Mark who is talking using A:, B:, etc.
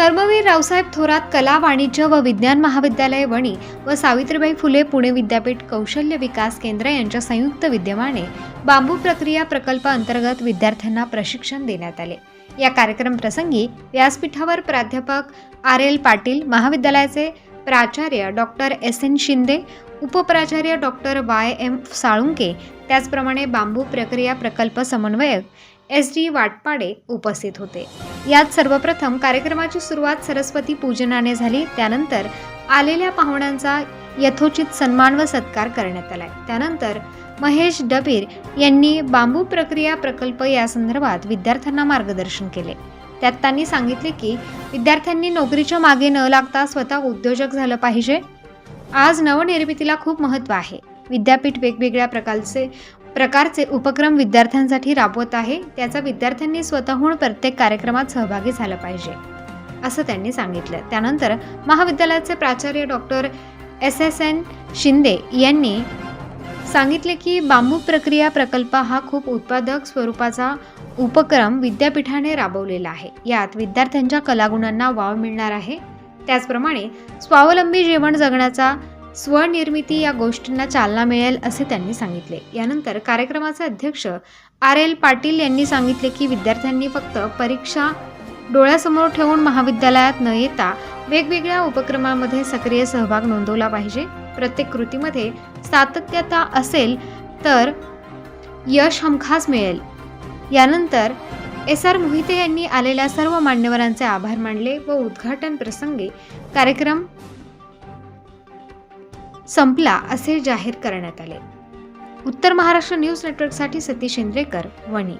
A: कर्मवीर रावसाहेब थोरात कला वाणिज्य व विज्ञान महाविद्यालय वणी व सावित्रीबाई फुले पुणे विद्यापीठ कौशल्य विकास केंद्र यांच्या संयुक्त विद्यमाने बांबू प्रक्रिया प्रकल्प अंतर्गत विद्यार्थ्यांना प्रशिक्षण देण्यात आले. या कार्यक्रम प्रसंगी व्यासपीठावर प्राध्यापक आर एल पाटील महाविद्यालयाचे प्राचार्य डॉक्टर एस एन शिंदे उपप्राचार्य डॉक्टर वाय एम साळुंके त्याचप्रमाणे बांबू प्रक्रिया प्रकल्प समन्वयक एस डी वाटपाडे उपस्थित होते. यात सर्वप्रथम कार्यक्रमाची सुरुवात सरस्वती पूजनाने झाली त्यानंतर आलेल्या पाहुण्यांचा यथोचित सन्मान व सत्कार करण्यात आला. त्यानंतर महेश डबीर यांनी बांबू प्रक्रिया प्रकल्प या संदर्भात विद्यार्थ्यांना मार्गदर्शन केले. त्यात त्यांनी सांगितले की विद्यार्थ्यांनी नोकरीच्या मागे न लागता स्वतः उद्योजक झालं पाहिजे. आज नवनिर्मितीला खूप महत्त्व आहे. विद्यापीठ वेगवेगळ्या प्रकारचे प्रकारचे उपक्रम विद्यार्थ्यांसाठी राबवत आहे. त्याचा विद्यार्थ्यांनी स्वतःहून प्रत्येक कार्यक्रमात सहभागी झालं पाहिजे असं त्यांनी सांगितलं. त्यानंतर महाविद्यालयाचे प्राचार्य doctor S S N Shinde यांनी सांगितले की बांबू प्रक्रिया प्रकल्प हा खूप उत्पादक स्वरूपाचा उपक्रम विद्यापीठाने राबवलेला आहे. यात विद्यार्थ्यांच्या कलागुणांना वाव मिळणार आहे. त्याचप्रमाणे स्वावलंबी जीवन जगण्याचा स्वनिर्मिती या गोष्टींना चालना मिळेल असे त्यांनी सांगितले. यानंतर कार्यक्रमाचे अध्यक्ष आर एल पाटील यांनी सांगितले की विद्यार्थ्यांनी फक्त परीक्षा डोळ्यासमोर ठेवून महाविद्यालयात न येता वेगवेगळ्या उपक्रमांमध्ये सक्रिय सहभाग नोंदवला पाहिजे. प्रत्येक कृतीमध्ये सातत्यता असेल तर यश हमखास मिळेल. यानंतर एस आर मोहिते यांनी आलेल्या सर्व मान्यवरांचे आभार मानले व उद्घाटन प्रसंगी कार्यक्रम संपला असे जाहीर करण्यात आले. उत्तर महाराष्ट्र न्यूज नेटवर्कसाठी सतीश इंद्रेकर वणी.